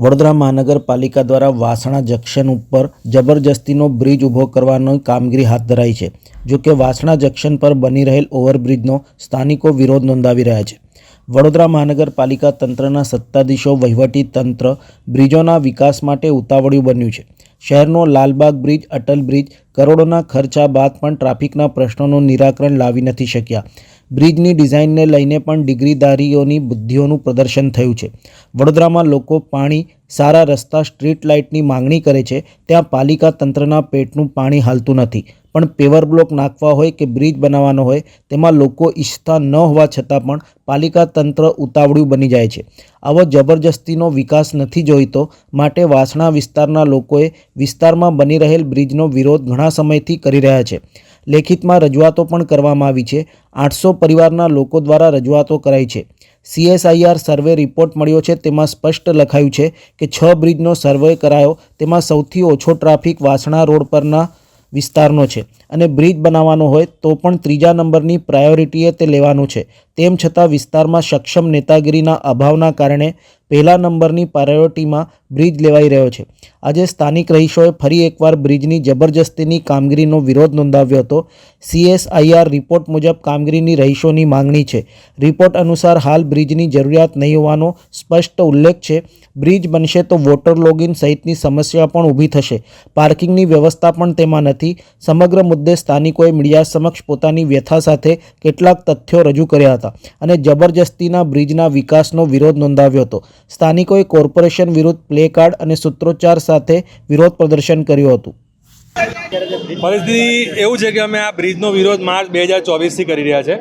વડોદરા મહાનગરપાલિકા દ્વારા વાસણા જંકશન ઉપર જબરજસ્તીનો બ્રિજ ઊભો કરવાની કામગીરી હાથ ધરાઈ છે. જો કે વાસણા જંકશન પર બની રહેલ ઓવરબ્રિજનો સ્થાનિકો વિરોધ નોંધાવી રહ્યા છે. વડોદરા મહાનગરપાલિકા તંત્રના સત્તાધીશો વહીવટી તંત્ર બ્રિજોના વિકાસ માટે ઉતાવળિયું બન્યું છે. શહેરનો લાલબાગ બ્રિજ, અટલ બ્રિજ, કરોડોના ખર્ચા બાદ પણ ટ્રાફિકના પ્રશ્નોનું નિરાકરણ લાવી નથી શક્યા. બ્રિજની ડિઝાઇનને લઈને પણ ડિગ્રીધારીઓની બુદ્ધિઓનું પ્રદર્શન થયું છે. વડોદરામાં લોકો પાણી, સારા રસ્તા, સ્ટ્રીટ લાઇટની માંગણી કરે છે. ત્યાં પાલિકા તંત્રના પેટનું પાણી હાલતું નથી. પણ પેવર બ્લોક નાખવા હોય કે બ્રિજ બનાવવાનો હોય, તેમાં લોકો ઈચ્છતા ન હોવા છતાં પણ પાલિકા તંત્ર ઉતાવળિયું બની જાય છે. આવો જબરજસ્તીનો વિકાસ નથી જોઈતો, માટે વાસણા વિસ્તારના લોકોએ વિસ્તારમાં બની રહેલ બ્રિજનો વિરોધ ઘણા સમયથી કરી રહ્યા છે. લેખિતમાં રજૂઆતો પણ કરવામાં આવી છે. આઠસો પરિવારના લોકો દ્વારા રજૂઆતો કરાઈ છે. સીએસઆઈઆર સર્વે રિપોર્ટ મળ્યો છે. તેમાં સ્પષ્ટ લખાયું છે કે છ બ્રિજનો સર્વે કરાયો. તેમાં સૌથી ઓછો ટ્રાફિક વાસણા રોડ પરના વિસ્તારનો છે અને બ્રિજ બનાવવાનો હોય તો પણ ત્રીજા નંબરની પ્રાયોરિટીએ તે લેવાનું છે. તેમ છતાં વિસ્તારમાં સક્ષમ નેતાગીરીના અભાવના કારણે પહેલા નંબરની પ્રાયોરિટીમાં બ્રિજ લેવાઈ રહ્યો છે. આજે સ્થાનિક રહીશોએ ફરી એકવાર બ્રિજની જબરજસ્તીની કામગીરીનો વિરોધ નોંધાવ્યો હતો. સીએસઆઈઆર રિપોર્ટ મુજબ કામગીરીની રહીશોની માંગણી છે. રિપોર્ટ અનુસાર હાલ બ્રિજની જરૂરિયાત નહીં હોવાનો સ્પષ્ટ ઉલ્લેખ છે. બ્રિજ બનશે તો વોટર લોગિન સહિતની સમસ્યા પણ ઊભી થશે. પાર્કિંગની વ્યવસ્થા પણ તેમાં નથી. સમગ્ર મુદ્દે સ્થાનિકોએ મીડિયા સમક્ષ પોતાની વ્યથા સાથે કેટલાક તથ્યો રજૂ કર્યા હતા અને જબરજસ્તીના બ્રિજના વિકાસનો વિરોધ નોંધાવ્યો હતો. સ્થાનિકોએ કોર્પોરેશન વિરુદ્ધ પ્લે કાર્ડ અને સૂત્રોચ્ચાર સાથે વિરોધ પ્રદર્શન કર્યું હતું. પરિસ્થિતિ એવું છે કે અમે આ બ્રિજનો વિરોધ માર્ચ બે હજાર ચોવીસથી કરી રહ્યા છે.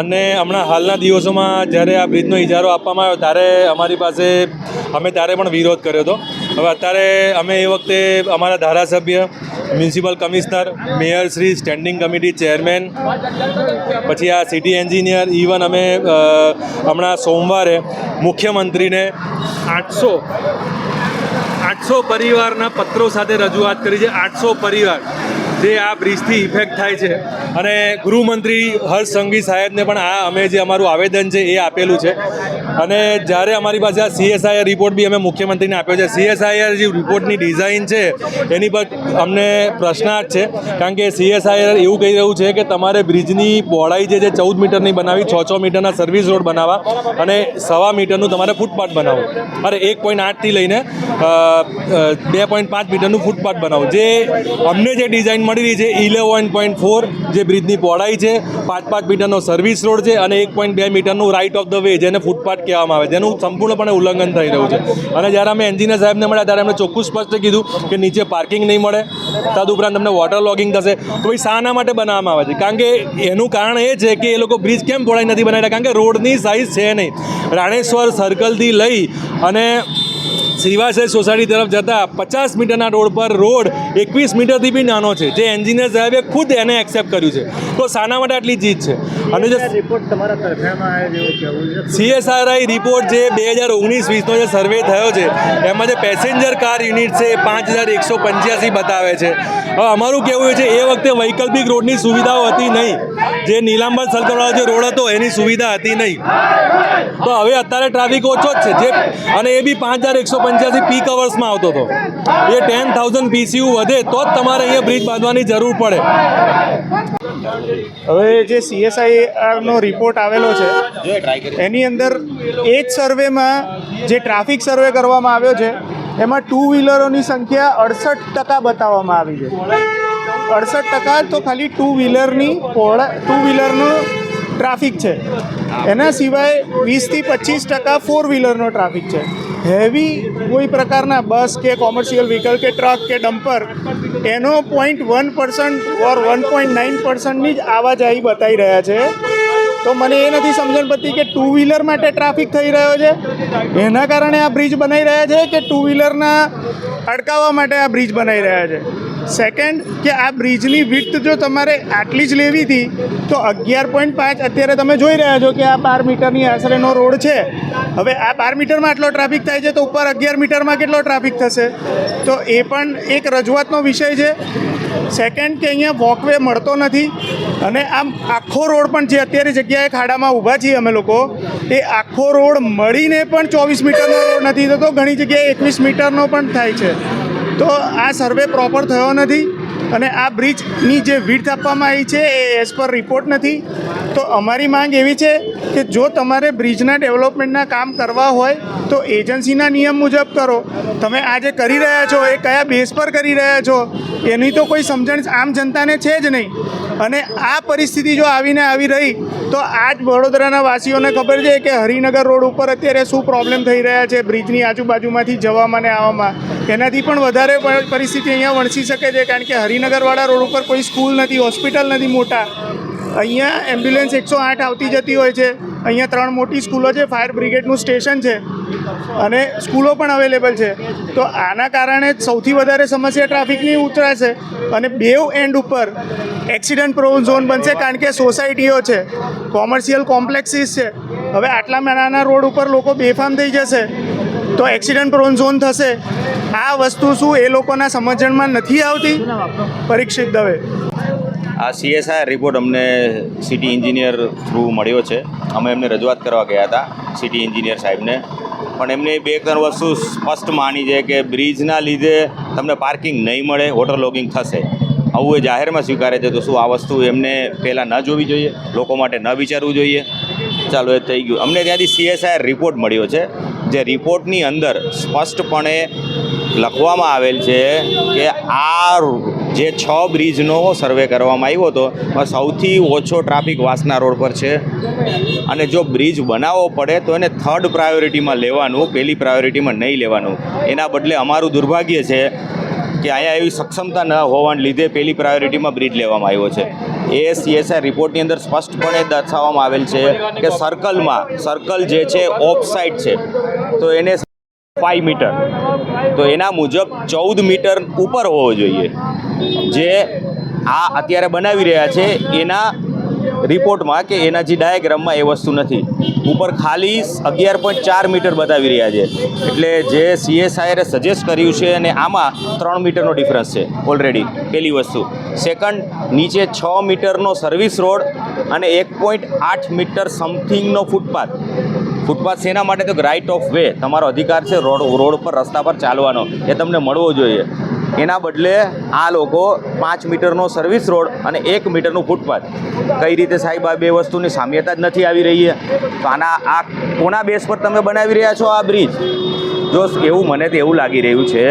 અને હમણાં હાલના દિવસોમાં જ્યારે આ બ્રિજનો ઇજારો આપવામાં આવ્યો ત્યારે અમારી પાસે, અમે ત્યારે પણ વિરોધ કર્યો હતો. હવે અત્યારે અમે એ વખતે અમારા ધારાસભ્ય, municipal commissioner, mayor Shri, standing committee chairman, પછી આ સિટી એન્જિનિયર ઇવન અમે હમણાં સોમવારે મુખ્યમંત્રીને આઠસો આઠસો પરિવારના પત્રો સાથે રજૂઆત કરી છે. આઠસો પરિવાર. જે આ બ્રિજથી ઇફેક્ટ થાય છે. અને ગૃહમંત્રી હર્ષ સંઘવી સાહેબને પણ આ અમે જે અમારું આવેદન છે એ આપેલું છે. અને જ્યારે અમારી પાસે આ સીએસઆઈઆર રિપોર્ટ બી અમે મુખ્યમંત્રીને આપ્યો છે. સીએસઆઈઆર જે રિપોર્ટની ડિઝાઇન છે, એની પર અમને પ્રશ્નાર્થ છે. કારણ કે સીએસઆઈઆર એવું કહી રહ્યું છે કે તમારે બ્રિજની પહોળાઈ જે છે, ચૌદ મીટરની બનાવી છ છ મીટરના સર્વિસ રોડ બનાવવા અને સવા મીટરનું તમારે ફૂટપાથ બનાવવું. અરે એક પોઈન્ટ આઠથી લઈને બે પોઈન્ટ પાંચ મીટરનું ફૂટપાથ બનાવવું. જે અમને જે ડિઝાઇન મળી રહી છે. ઇલેવન પોઈન્ટ ફોર જે બ્રિજની પહોળાઈ છે. પાંચ પાંચ મીટરનો સર્વિસ રોડ છે અને એક પોઈન્ટ બે મીટરનું રાઇટ ઓફ ધ વે જેને ફૂટપાથ કહેવામાં આવે જેનું સંપૂર્ણપણે ઉલ્લંઘન થઈ રહ્યું છે. અને જ્યારે અમે એન્જિનિયર સાહેબને મળ્યા, ત્યારે એમણે ચોખ્ખું સ્પષ્ટ કીધું કે નીચે પાર્કિંગ નહીં મળે. તદુપરાંત તમને વોટર લોગિંગ થશે. તો ભાઈ, શાના માટે બનાવવામાં આવે છે. કારણ કે એનું કારણ એ છે કે એ લોકો બ્રિજ કેમ પહોળાઈ નથી બનાવ્યા? કારણ કે રોડની સાઇઝ છે નહીં. રાણેશ્વર સર્કલથી લઈ અને શ્રીવાસેર સોસાયટી તરફ જતા પચાસ મીટરના રોડ પર રોડ એકવીસ મીટરથી બી નાનો છે. જે એન્જિનિયર સાહેબે ખુદ એને એક્સેપ્ટ કર્યું છે. તો શાના માટે આટલી જીત છે. અને જે રિપોર્ટ તમારા સીએસઆરઆઈ રિપોર્ટ જે બે હજાર ઓગણીસ વીસનો જે સર્વે થયો છે એમાં જે પેસેન્જર કાર યુનિટ છે એ પાંચ હજાર એકસો પંચ્યાસી બતાવે છે. હવે અમારું કહેવું છે એ વખતે વૈકલ્પિક રોડની સુવિધાઓ હતી નહીં. જે નીલાંબર સર્કલવાળો જે રોડ હતો એની સુવિધા હતી નહીં. તો હવે અત્યારે ટ્રાફિક ઓછો જ છે. જે અને એ બી પાંચ હજાર એકસો પંચ્યાસી પીક અવર્સમાં આવતો હતો. એ ટેન થાઉઝન્ડ પીસીયુ વધે તો જ તમારે અહીંયા બ્રિજ બાંધવાની જરૂર પડે. હવે જે સીએસઆઈઆરનો રિપોર્ટ આવેલો છે, એની અંદર એ જ સર્વેમાં જે ટ્રાફિક સર્વે કરવામાં આવ્યો છે, એમાં ટુ વ્હીલરોની સંખ્યા અડસઠ ટકા બતાવવામાં આવી છે. અડસઠ ટકા તો ખાલી ટુ વ્હીલરની પહોળા ટુ વ્હીલરનો ટ્રાફિક છે. એના સિવાય વીસથી પચીસ ટકા ફોર વ્હીલરનો ટ્રાફિક છે. હેવી કોઈ પ્રકારના બસ કે કોમર્શિયલ વ્હીકલ કે ટ્રક કે ડમ્પર, એનો point one percent or one point nine પર્સન્ટની જ આવાજાહી બતાવી રહ્યા છે. તો મને એ નથી સમજણ પડતી કે ટુ વ્હીલર માટે ટ્રાફિક થઈ રહ્યો છે. એના કારણે આ બ્રિજ બનાવી રહ્યા છે કે ટુ વ્હીલરના અડકાવવા માટે આ બ્રિજ બનાવી રહ્યા છે? સેકન્ડ કે આ બ્રિજની વિડ્થ જો તમારે આટલી જ લેવી હતી, તો અગિયાર પોઈન્ટ પાંચ અત્યારે તમે જોઈ રહ્યા છો કે આ બાર મીટરની આશરેનો રોડ છે. હવે આ બાર મીટરમાં આટલો ટ્રાફિક થાય છે, તો ઉપર અગિયાર મીટરમાં કેટલો ટ્રાફિક થશે? તો એ પણ એક રજૂઆતનો વિષય છે. સેકન્ડ કે અહીંયા વોકવે મળતો નથી, અને આમ આખો રોડ પણ જે અત્યારે જગ્યાએ ખાડામાં ઊભા છીએ અમે લોકો, એ આખો રોડ મળીને પણ ચોવીસ મીટરનો રોડ નથી થતો, ઘણી જગ્યાએ એકવીસ મીટરનો પણ થાય છે. તો આ સર્વે પ્રોપર થયો નથી. અને આ બ્રિજની જે વિડથ આપવામાં આવી છે એ એઝ પર રિપોર્ટ નથી. તો અમારી માંગ એવી છે કે જો તમારે બ્રિજના ડેવલપમેન્ટના કામ કરવા હોય, તો એજન્સીના નિયમ મુજબ કરો. તમે આ જે કરી રહ્યા છો, એ કયા બેઝ પર કરી રહ્યા છો, એની તો કોઈ સમજણ આમ જનતાને છે જ નહીં. અને આ પરિસ્થિતિ જો આવીને આવી રહી, તો આ જ વડોદરાના વાસીઓને ખબર છે કે હરિનગર રોડ ઉપર અત્યારે શું પ્રોબ્લેમ થઈ રહ્યા છે બ્રિજની આજુબાજુમાંથી જવામાં ને આવવામાં. એનાથી પણ વધારે પરિસ્થિતિ અહીંયા વણસી શકે છે, કારણ કે હરિનગરવાળા રોડ ઉપર કોઈ સ્કૂલ નથી, હોસ્પિટલ નથી મોટા. અહીંયા એમ્બ્યુલન્સ એકસો આઠ આવતી જતી હોય છે. અહીંયા ત્રણ મોટી સ્કૂલો છે, ફાયર બ્રિગેડનું સ્ટેશન છે અને સ્કૂલો પણ અવેલેબલ છે. તો આના કારણે સૌથી વધારે સમસ્યા ટ્રાફિકની ઉતરાશે અને બેવ એન્ડ ઉપર એક્સિડન્ટ પ્રોન ઝોન બનશે કારણ કે સોસાયટીઓ છે, કોમર્શિયલ કોમ્પ્લેક્સીસ છે. હવે આટલા નાના રોડ ઉપર લોકો બેફામ થઈ જશે. તો એક્સિડન્ટ પ્રોન ઝોન થશે. આ વસ્તુ શું એ લોકોના સમજણમાં નથી આવતી? પરીક્ષિત દવે. આ સીએસઆઈ રિપોર્ટ અમને સિટી એન્જિનિયર થ્રુ મળ્યો છે. અમે એમને રજૂઆત કરવા ગયા હતા સિટી એન્જિનિયર સાહેબને. પણ એમને બે ત્રણ વસ્તુ સ્પષ્ટ માની છે કે બ્રિજના લીધે તમને પાર્કિંગ નહીં મળે વોટર લોગિંગ થશે. આવું એ જાહેરમાં સ્વીકારે છે. તો શું આ વસ્તુ એમને પહેલાં ન જોવી જોઈએ? લોકો માટે ન વિચારવું જોઈએ? ચાલો, એ થઈ ગયું. અમને ત્યાંથી સીએસઆઈઆર રિપોર્ટ મળ્યો છે, જે રિપોર્ટની અંદર સ્પષ્ટપણે લખવામાં આવેલ છે કે આ જે છ બ્રિજનો સર્વે કરવામાં આવ્યો હતો સૌથી ઓછો ટ્રાફિક વાસના રોડ પર છે. અને જો બ્રિજ બનાવવો પડે, તો એને થર્ડ પ્રાયોરિટીમાં લેવાનું પહેલી પ્રાયોરિટીમાં નહીં લેવાનું. એના બદલે અમારું દુર્ભાગ્ય છે કે અહીંયા એવી સક્ષમતા ન હોવાને લીધે પહેલી પ્રાયોરિટીમાં બ્રિજ લેવામાં આવ્યો છે. એ સીએસઆર રિપોર્ટની અંદર સ્પષ્ટપણે દર્શાવવામાં આવેલ છે કે સર્કલમાં સર્કલ જે છે ઓફ સાઇડ છે. તો એને ફાઈવ મીટર તો એના મુજબ ચૌદ મીટર ઉપર હોવો જોઈએ. જે આ અત્યારે બનાવી રહ્યા છે, એના રિપોર્ટમાં કે એના જે ડાયાગ્રામમાં એ વસ્તુ નથી. ઉપર ખાલી અગિયાર પોઈન્ટ ચાર મીટર બતાવી રહ્યા છે. એટલે જે સીએસઆઈએ સજેસ્ટ કર્યું છે અને આમાં ત્રણ મીટરનો ડિફરન્સ છે ઓલરેડી પહેલી વસ્તુ. સેકન્ડ નીચે છ મીટરનો સર્વિસ રોડ અને એક પોઈન્ટ આઠ મીટર સમથિંગનો ફૂટપાથ ફૂટપાથ શેના માટે? તો રાઇટ ઓફ વે તમારો અધિકાર છે રોડ રોડ પર, રસ્તા પર ચાલવાનો. એ તમને મળવો જોઈએ. એના બદલે આ લોકો પાંચ મીટરનો સર્વિસ રોડ અને એક મીટરનું ફૂટપાથ કઈ રીતે સાહેબ આ બે વસ્તુની સામ્યતા જ નથી આવી રહી તો આના, આ કોના બેસ પર તમે બનાવી રહ્યા છો આ બ્રિજ જો એવું મને તો એવું લાગી રહ્યું છે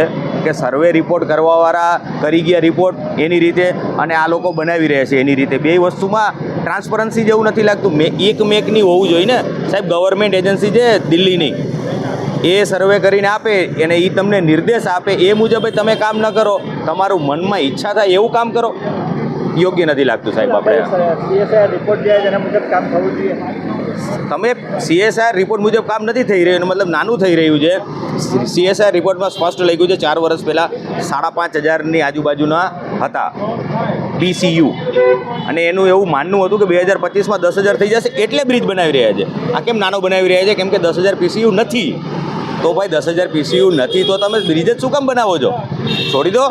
કે સર્વે રિપોર્ટ કરવાવાળા કરી ગયા રિપોર્ટ એની રીતે અને આ લોકો બનાવી રહ્યા છે એની રીતે. બે વસ્તુમાં ટ્રાન્સપરન્સી જેવું નથી લાગતું. મે, એક મેકની હોવું જોઈએ ને? સાહેબ ગવર્મેન્ટ એજન્સી છે, દિલ્હીની. એ સર્વે કરીને આપે અને એ તમને નિર્દેશ આપે. એ મુજબ તમે કામ ન કરો. તમારું મનમાં ઈચ્છા થાય એવું કામ કરો. યોગ્ય નથી લાગતું સાહેબ આપણે. તમે સીએસઆર રિપોર્ટ મુજબ કામ નથી થઈ રહ્યું મતલબ નાનું થઈ રહ્યું છે. સીએસઆર રિપોર્ટમાં સ્પષ્ટ લખ્યું છે ચાર વર્ષ પહેલાં સાડા પાંચ હજારની આજુબાજુના હતા. પીસીયુ અને એનું એવું માનવું હતું કે બે હજાર પચીસમાં દસ હજાર થઈ જશે એટલે બ્રિજ બનાવી રહ્યા છે. આ કેમ નાનો બનાવી રહ્યા છે? કેમ કે દસ હજાર પીસીયુ નથી. તો ભાઈ દસ હજાર પીસીયુ નથી, તો તમે બ્રિજ જ શું કામ બનાવો છો? છોડી દો.